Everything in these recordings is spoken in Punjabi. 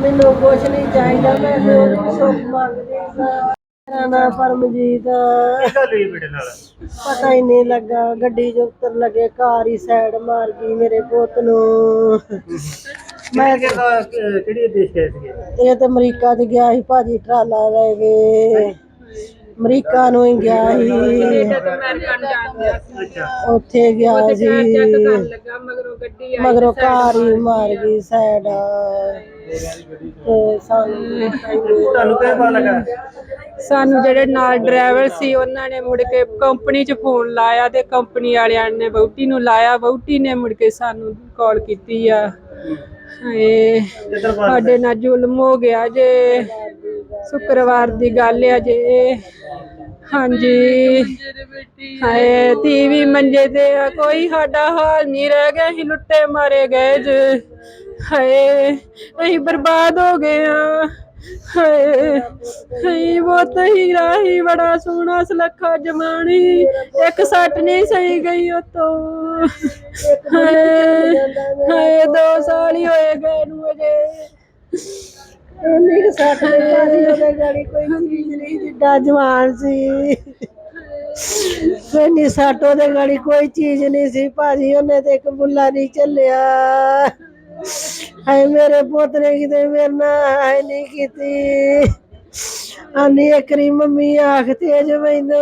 ਮੈਨੂੰ ਕੁਛ ਨਹੀਂ ਚਾਹੀਦਾ ਮੈਂ ਮੇਰੀ ਸੁੱਖ ਮੰਗਦੀ ਸਾਂ ਮੇਰਾ ਨਾਂ ਪਰਮਜੀਤ ਗੱਲ ਹੋਈ ਬੇਟੇ ਨਾਲ? ਪਤਾ ਹੀ ਨਹੀਂ ਲੱਗਾ ਗੱਡੀ ਚ ਉੱਤਰ ਲਗੇ ਕਾਰ ਹੀ ਸਾਈਡ ਮਾਰ ਗਈ ਮੇਰੇ ਪੁੱਤ ਨੂੰ। ਮੈਂ ਕਿਹਾ ਕਿਹੜੀ ਦੇਸ਼ ਗਏ ਸੀਗੇ? ਇਹ ਤੇ ਅਮਰੀਕਾ ਚ ਗਿਆ ਸੀ ਭਾਜੀ ਟਰਾਲਾ ਲੈ ਕੇ। ਅਮਰੀਕਾ ਨੂੰ ਹੀ ਗਿਆ ਸੀ। ਅੱਛਾ। ਉੱਥੇ ਗਿਆ ਸੀ। ਮਗਰੋਂ ਕਾਰ ਹੀ ਮਾਰ ਗਈ। ਸਾਈਡ ਤੇ ਸਾਨੂੰ ਤੁਹਾਨੂੰ ਪਤਾ ਲੱਗਾ? ਸਾਨੂੰ ਜਿਹੜੇ ਨਾਲ ਡਰਾਈਵਰ ਸੀ, ਉਹਨਾਂ ਨੇ ਮੁੜ ਕੇ ਕੰਪਨੀ 'ਚ ਫੋਨ ਲਾਇਆ ਤੇ ਕੰਪਨੀ ਵਾਲਿਆਂ ਨੇ ਵਹੁਟੀ ਨੂੰ ਲਾਇਆ। ਵਹੁਟੀ ਨੇ ਮੁੜ ਕੇ ਸਾਨੂੰ ਕਾਲ ਕੀਤੀ ਆ। ਇਹ ਸਾਡੇ ਨਾਲ ਜ਼ੁਲਮ ਹੋ ਗਿਆ ਜੇ। ਸ਼ੁੱਕਰਵਾਰ ਦੀ ਗੱਲ ਆ ਜੇ। ਹਾਂਜੀ। ਹਾਏ ਟੀਵੀ ਮੰਜੇ ਤੇ ਆ, ਕੋਈ ਸਾਡਾ ਹਾਲ ਨਹੀਂ ਰਹਿ ਗਿਆ, ਅਸੀਂ ਲੁੱਟੇ ਮਾਰੇ ਗਏ ਜੇ। ਹਾਏ, ਅਸੀਂ ਬਰਬਾਦ ਹੋ ਗਏ ਆ। ਹਾਏ ਹਾਏ, ਬਹੁਤ ਹੀਰਾ ਹੀ ਬੜਾ ਸੋਹਣਾ ਸੁਲੱਖਾ ਜਮਾਨੀ ਇੱਕ ਸੱਟ ਨਹੀਂ ਸਹੀ ਗਈ ਉਤੋਂ। ਹਾਏ ਹਾਏ, ਦੋ ਸਾਲ ਹੀ ਹੋਏ ਗਏ ਨੂੰ ਅਜੇ। ਇੰਨੀ ਕੁ ਸੱਟ ਲੱਗੀ ਉਹਦੇ ਗਾੜੀ ਕੋਈ ਚੀਜ਼ ਨਹੀਂ ਜਿੱਡਾ ਜਵਾਨ ਸੀ। ਇੰਨੀ ਸੱਟ ਉਹਦੇ ਗਾੜੀ ਕੋਈ ਚੀਜ਼ ਨਹੀਂ ਸੀ, ਭਾਜੀ ਉਹਨੇ ਤੇ ਇੱਕ ਬੁੱਲਾ ਨਹੀਂ ਚੱਲਿਆ। ਹਾਏ ਮੇਰੇ ਪੁੱਤ ਨੇ ਕਿਤੇ ਮੇਰੇ ਨਾਲ ਹਾਏ ਨਹੀਂ ਕੀਤੀ। ਆਨੀ ਇੱਕਰੀ ਮੰਮੀ ਆਖ ਤੇਜ ਮੈਨੂੰ।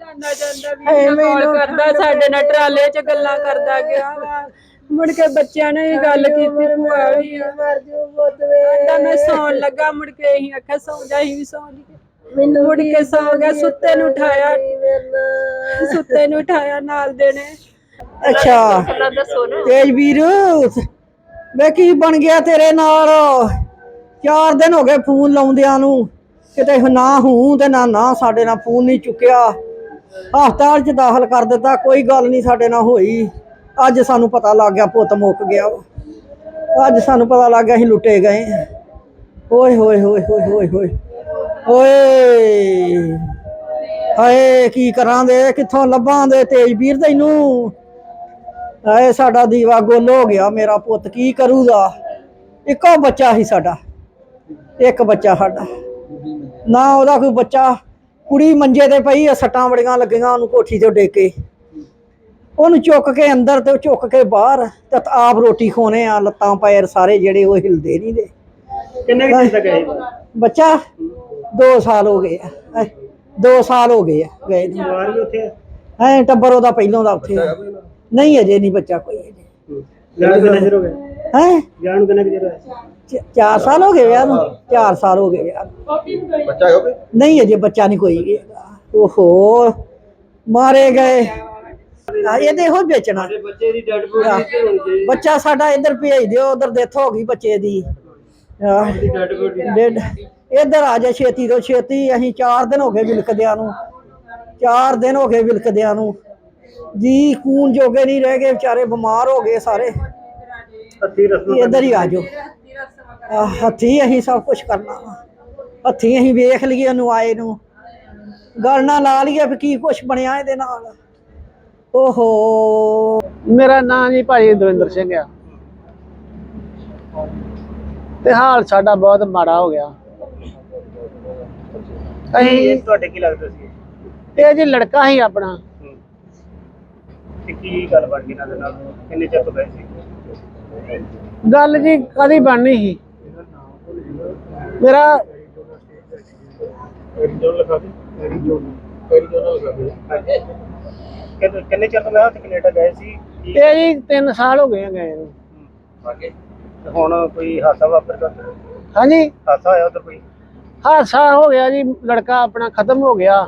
ਜਾਂਦਾ ਜਾਂਦਾ ਵੀ ਕਾਲ ਕਰਦਾ ਸਾਡੇ ਨਾਲ ਟਰਾਲੇ 'ਚ ਗੱਲਾਂ ਕਰਦਾ ਗਿਆ ਵਾ। ਮੁੜ ਕੇ ਬੱਚਿਆਂ ਨੇ ਵੀ ਗੱਲ ਕੀਤੀ ਭੂਆ ਵੀ ਮਰ ਜੂ ਪੁੱਤ ਵੇ। ਤਾਂ ਮੈਂ ਸੌਣ ਲੱਗਾ। ਮੁੜ ਕੇ ਅਸੀਂ ਆਖਿਆ ਸੌਂ ਜਾ ਅਸੀਂ ਵੀ ਸੌਂ ਗਏ ਮੈਨੂੰ ਮੁੜ ਕੇ ਸੌਂ ਗਿਆ ਸੁੱਤੇ ਨੂੰ ਉਠਾਇਆ। ਮੇਰੇ ਨਾਲ। ਸੁੱਤੇ ਨੂੰ ਉਠਾਇਆ ਨਾਲ ਦੇ ਨੇ। ਅੱਛਾ। ਤੇਜ ਵੀਰ ਵੇ ਕੀ ਬਣ ਗਿਆ ਤੇਰੇ ਨਾਲ? ਚਾਰ ਦਿਨ ਹੋ ਗਏ ਫੋਨ ਲਾਉਂਦਿਆਂ ਨੂੰ। ਕਿਤੇ ਨਾ ਹੂੰ ਤੇ ਨਾ ਨਾ ਸਾਡੇ ਨਾਲ ਫੋਨ ਨਹੀਂ ਚੁੱਕਿਆ। ਹਸਪਤਾਲ 'ਚ ਦਾਖਲ ਕਰ ਦਿੱਤਾ, ਕੋਈ ਗੱਲ ਨਹੀਂ ਸਾਡੇ ਨਾਲ ਹੋਈ। ਅੱਜ ਸਾਨੂੰ ਪਤਾ ਲੱਗ ਗਿਆ ਪੁੱਤ ਮੁੱਕ ਗਿਆ ਅੱਜ ਸਾਨੂੰ ਪਤਾ ਲੱਗ ਗਿਆ ਅਸੀਂ ਲੁੱਟੇ ਗਏ ਓਏ, ਹੋਏ ਹੋਏ ਹੋਏ ਹੋਏ ਹੋਏ। ਓਏ! ਹਾਏ, ਕੀ ਕਰਾਂ ਦੇ? ਕਿੱਥੋਂ ਲੱਭਾਂ ਦੇ ਤੇਜ ਵੀਰ ਤੈਨੂੰ? ਹਾਏ ਸਾਡਾ ਦੀਵਾ ਗੁੱਲ ਹੋ ਗਿਆ ਮੇਰਾ ਪੁੱਤ ਕੀ ਕਰੂਗਾ? ਇੱਕੋ ਬੱਚਾ ਸੀ ਸਾਡਾ ਇੱਕ ਬੱਚਾ ਸਾਡਾ। ਨਾ ਉਹਦਾ ਕੋਈ ਬੱਚਾ ਕੁੜੀ ਮੰਜੇ ਤੇ ਪਈ ਆ ਸੱਟਾਂ ਬੜੀਆਂ ਲੱਗੀਆਂ ਉਹਨੂੰ ਕੋਠੀ ਤੋਂ ਡੇ ਕੇ। ਉਹਨੂੰ ਚੁੱਕ ਕੇ ਅੰਦਰ ਤੇ ਉਹ ਚੁੱਕ ਕੇ ਬਾਹਰ ਤੇ ਆਪ ਰੋਟੀ ਖੋਨੇ ਆ ਲੱਤਾਂ ਪੈਰ ਸਾਰੇ ਜਿਹੜੇ ਉਹ ਹਿਲਦੇ ਨਹੀਂ ਦੇ। ਕਿੰਨੇ ਕੁ ਤੱਕ ਗਏ? ਬੱਚਾ 2 ਸਾਲ ਹੋ ਗਏ ਆ 2 ਸਾਲ ਹੋ ਗਏ ਆ ਗਏ ਨੂੰ। ਉੱਥੇ ਹੈ ਐ ਟੱਬਰ ਉਹਦਾ ਪਹਿਲੋਂ ਦਾ ਉੱਥੇ। ਨਹੀਂ ਅਜੇ ਨਹੀਂ ਬੱਚਾ ਕੋਈ ਅਜੇ। ਜਾਣ ਨੂੰ ਕਿੰਨਾ ਚਿਰ ਹੋ ਗਿਆ ਹੈ? ਜਾਣ ਨੂੰ ਕਿੰਨਾ ਕੁ ਚਿਰ ਹੋਇਆ? 4 ਸਾਲ ਹੋ ਗਏ ਵਿਆਹ ਨੂੰ। 4 ਸਾਲ ਹੋ ਗਏ ਵਿਆਹ ਨੂੰ। ਬੱਚਾ ਹੋ ਗਿਆ ਨਹੀਂ ਅਜੇ ਬੱਚਾ ਨਹੀਂ ਕੋਈ ਹੈਗਾ। ਓਹੋ ਮਾਰੇ ਗਏ। ਆ ਇਹਦੇ ਹੋ ਵੇਚਣਾ। ਬੱਚੇ ਦੀ ਡੈਡ ਬੋਡੀ ਤੇ ਹੋਣੀ ਚਾਹੀਦੀ। ਬੱਚਾ ਸਾਡਾ ਇੱਧਰ ਭੇਜ ਦਿਓ ਉਧਰ ਡੈਥ ਹੋ ਗਈ ਬੱਚੇ ਦੀ। ਆਹ, ਡੈਡ ਬੋਡੀ ਡੇਢ ਇੱਧਰ ਆ ਜਾ ਛੇਤੀ ਤੋਂ ਛੇਤੀ। ਅਸੀਂ 4 ਦਿਨ ਹੋ ਗਏ ਵਿਲਕਦਿਆਂ ਨੂੰ। 4 ਦਿਨ ਹੋ ਗਏ ਵਿਲਕਦਿਆਂ ਨੂੰ। ਜੀ ਖੂਨ ਜੋਗੇ ਨਹੀਂ ਰਹਿ ਗਏ ਵਿਚਾਰੇ ਬਿਮਾਰ ਹੋ ਗਏ ਸਾਰੇ। ਹੱਥੀ ਰਸਮ ਇੱਧਰ ਹੀ ਆ ਜਾਓ ਹੱਥੀਂ ਅਸੀਂ ਸਭ ਕੁਝ ਕਰਨਾ ਵਾ। ਹੱਥੀਂ ਅਸੀਂ ਵੇਖ ਲਈਏ ਉਹਨੂੰ ਆਏ ਨੂੰ। ਗੱਲ ਨਾ ਲਾ ਲਈਏ ਵੀ ਕੀ ਕੁਝ ਬਣਿਆ ਇਹਦੇ ਨਾਲ। ਓਹੋ। ਮੇਰਾ ਨਾਮ ਜੀ ਭਾਈ ਦਵਿੰਦਰ ਸਿੰਘ ਆ। ਤੇ ਹਾਲ ਸਾਡਾ ਬਹੁਤ ਮਾੜਾ ਹੋ ਗਿਆ। ਅਸੀਂ ਇਹ ਤੁਹਾਡੇ ਕੀ ਲੱਗਦਾ ਸੀ? ਇਹ ਜੀ ਲੜਕਾ ਹੀ ਆਪਣਾ। ਤੇ ਕੀ ਗੱਲ ਬਣ ਗਈ ਇਹਨਾਂ ਦੇ ਨਾਲ? ਕਿੰਨੇ ਚਿਰ ਤੋਂ ਗਏ ਸੀ ਗੱਲ ਜੀ ਕਦੀ ਬਣਨੀ ਸੀ। ਮੇਰਾ ਕਿੰਨੇ ਚਿਰ ਤੋਂ ਮੈਂ ਕੈਨੇਡਾ ਗਏ ਸੀ? ਇਹ ਜੀ 3 ਸਾਲ ਹੋ ਗਏ ਆ ਗਏ ਨੂੰ। ਹੁਣ ਕੋਈ ਹਾਦਸਾ ਵਾਪਰ ਗਿਆ ਹਾਂਜੀ। ਹਾਦਸਾ ਹੋਇਆ ਉਧਰ ਕੋਈ? ਹਾਦਸਾ ਹੋ ਗਿਆ ਜੀ ਲੜਕਾ ਆਪਣਾ ਖਤਮ ਹੋ ਗਿਆ।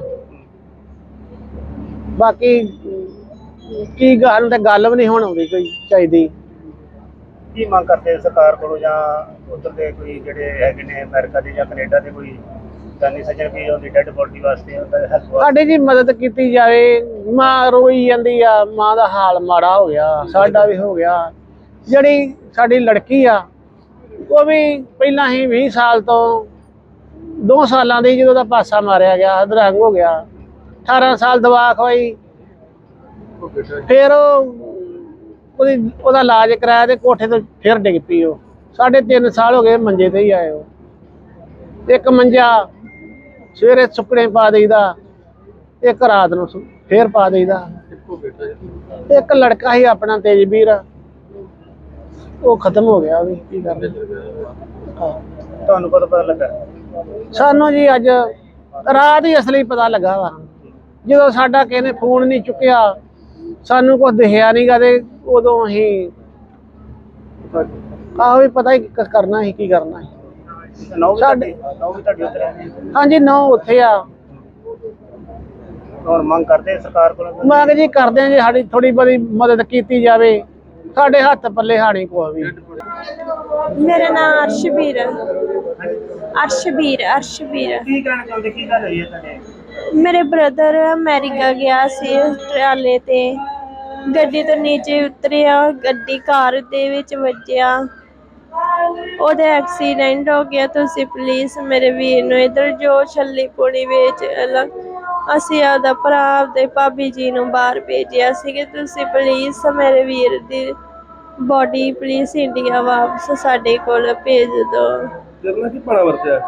ਬਾਕੀ ਕੀ ਗੱਲ ਤੇ ਗੱਲ ਵੀ ਨਹੀਂ ਹੁਣ ਆਉਂਦੀ ਕੋਈ ਚਾਹੀਦੀ ਕੀ ਮੰਗ ਕਰਦੇ ਸਰਕਾਰ ਕੋਲੋਂ ਜਾਂ ਉਧਰ ਦੇ ਕੋਈ ਜਿਹੜੇ ਹੈਗੇ ਨੇ ਅਮਰੀਕਾ ਦੇ ਜਾਂ ਕੈਨੇਡਾ ਦੇ ਕੋਈ ਜਾਨੀ ਸੱਜਣ ਵੀ ਉਹਦੀ ਡੈੱਡ ਬੋਡੀ ਵਾਸਤੇ ਉਹਦਾ ਹੈਲਪ ਸਾਡੀ ਜੀ ਮਦਦ ਕੀਤੀ ਜਾਵੇ। ਮਾਂ ਰੋਈ ਜਾਂਦੀ ਆ ਮਾਂ ਦਾ ਹਾਲ ਮਾੜਾ ਹੋ ਗਿਆ ਸਾਡਾ ਵੀ ਹੋ ਗਿਆ। ਜਿਹੜੀ ਸਾਡੀ ਲੜਕੀ ਆ ਉਹ ਵੀ ਪਹਿਲਾਂ ਹੀ 20 ਸਾਲ ਤੋਂ 2 ਸਾਲਾਂ ਦੀ ਜਦੋਂ ਦਾ ਪਾਸਾ ਮਾਰਿਆ ਗਿਆ ਅਧਰੰਗ ਹੋ ਗਿਆ। 18 ਸਾਲ ਦਵਾ ਖਵਾਈ ਫਿਰ ਉਹ ਉਹਦੀ ਉਹਦਾ ਇਲਾਜ ਕਰਾਇਆ ਤੇ ਕੋਠੇ ਤੋਂ ਫਿਰ ਡਿੱਗ ਪਈ ਉਹ। ਸਾਢੇ ਤਿੰਨ ਸਾਲ ਹੋ ਗਏ ਮੰਜੇ ਤੇ ਹੀ ਆਏ ਉਹ। ਇੱਕ ਮੰਜਾ ਸਵੇਰੇ ਸੁੱਕਣੇ ਪਾ ਦੇਈਦਾ ਇੱਕ ਰਾਤ ਨੂੰ ਫੇਰ ਪਾ ਦੇਈਦਾ। ਇੱਕ ਲੜਕਾ ਸੀ ਆਪਣਾ ਤੇਜਵੀਰ। ਉਹ ਖਤਮ ਹੋ ਗਿਆ ਵੀ ਕੀ ਕਰਦੇ ਹਾਂ। ਤੁਹਾਨੂੰ ਕਦੋਂ ਪਤਾ ਲੱਗਾ? ਸਾਨੂੰ ਜੀ ਅੱਜ ਰਾਤ ਹੀ ਅਸਲੀ ਪਤਾ ਲੱਗਾ ਵਾ। ਜਦੋਂ ਸਾਡਾ ਕਿਸੇ ਨੇ ਫੋਨ ਨਹੀਂ ਚੁੱਕਿਆ ਸਾਨੂੰ ਕੁਝ ਦਿਖਿਆ ਨਹੀਂਗਾ ਤੇ ਉਦੋਂ ਅਸੀਂ ਆਹੋ ਵੀ ਪਤਾ ਹੀ ਕ- ਕਰਨਾ ਸੀ ਕੀ ਕਰਨਾ ਸੀ। ਨੌ ਵੀ ਸਾਡੇ- ਤੁਹਾਡੀ ਨੌ ਵੀ ਤੁਹਾਡੀ ਉੱਧਰ ਹੈ ਹਾਂਜੀ ਨੌ ਉੱਥੇ ਆ। ਹੁਣ ਮੰਗ ਕਰਦੇ ਸਰਕਾਰ ਕੋਲੋਂ? ਮੰਗ ਜੀ ਕਰਦੇ ਆ ਜੀ ਸਾਡੀ ਥੋੜੀ ਬੜੀ ਮਦਦ ਕੀਤੀ ਜਾਵੇ। ਸਾਡੇ ਹੱਥ ਪੱਲੇ ਹਾਣੀ ਕੋ ਵੀ। ਮੇਰਾ ਨਾਮ ਅਰਸ਼ਵੀਰ ਹੈ। ਅਰਸ਼ਵੀਰ ਅਰਸ਼ਵੀਰ। ਕੀ ਕਹਿਣਾ ਚਾਹੁੰਦੇ? ਕੀ ਗੱਲ ਹੋਈ ਹੈ ਤੁਹਾਡੇ? ਮੇਰੇ ਬ੍ਰਦਰ ਅਮਰੀਕਾ ਗਿਆ ਸੀ ਟਰਾਲੇ ਤੇ। ਗੱਡੀ ਤੋਂ ਨੀਚੇ ਉਤਰਿਆ, ਗੱਡੀ ਕਾਰ ਦੇ ਵਿੱਚ ਵੱਜਿਆ। ਉਹਦਾ ਐਕਸੀਡੈਂਟ ਹੋ ਗਿਆ। ਤੁਸੀਂ ਪਲੀਜ਼ ਮੇਰੇ ਵੀਰ ਨੂੰ ਇਧਰ ਜੋ ਛੱਲੀ ਪੁਣੀ ਵਿੱਚ ਅਸੀਂ ਆਪਦਾ ਭਰਾ ਆਪਦੇ ਭਾਬੀ ਜੀ ਨੂੰ ਬਾਹਰ ਭੇਜਿਆ ਸੀ ਕਿ ਤੁਸੀਂ ਪਲੀਜ਼ ਮੇਰੇ ਵੀਰ ਦੀ ਬੋਡੀ ਪਲੀਜ਼ ਇੰਡੀਆ ਵਾਪਸ ਸਾਡੇ ਕੋਲ ਭੇਜ ਦਿਓ। ਜਗਨਾ ਕੀ ਪਾਣਾ ਵਰਤਿਆ।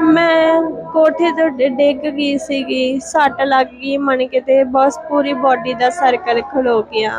ਮੈਂ ਕੋਠੇ ਤੋਂ ਡਿ- ਡਿੱਗ ਗਈ ਸੀਗੀ, ਸੱਟ ਲੱਗ ਗਈ ਮਣ ਕੇ ਤੇ ਬਸ ਪੂਰੀ ਬਾਡੀ ਦਾ ਸਰਕਲ ਖਲੋ ਗਿਆ।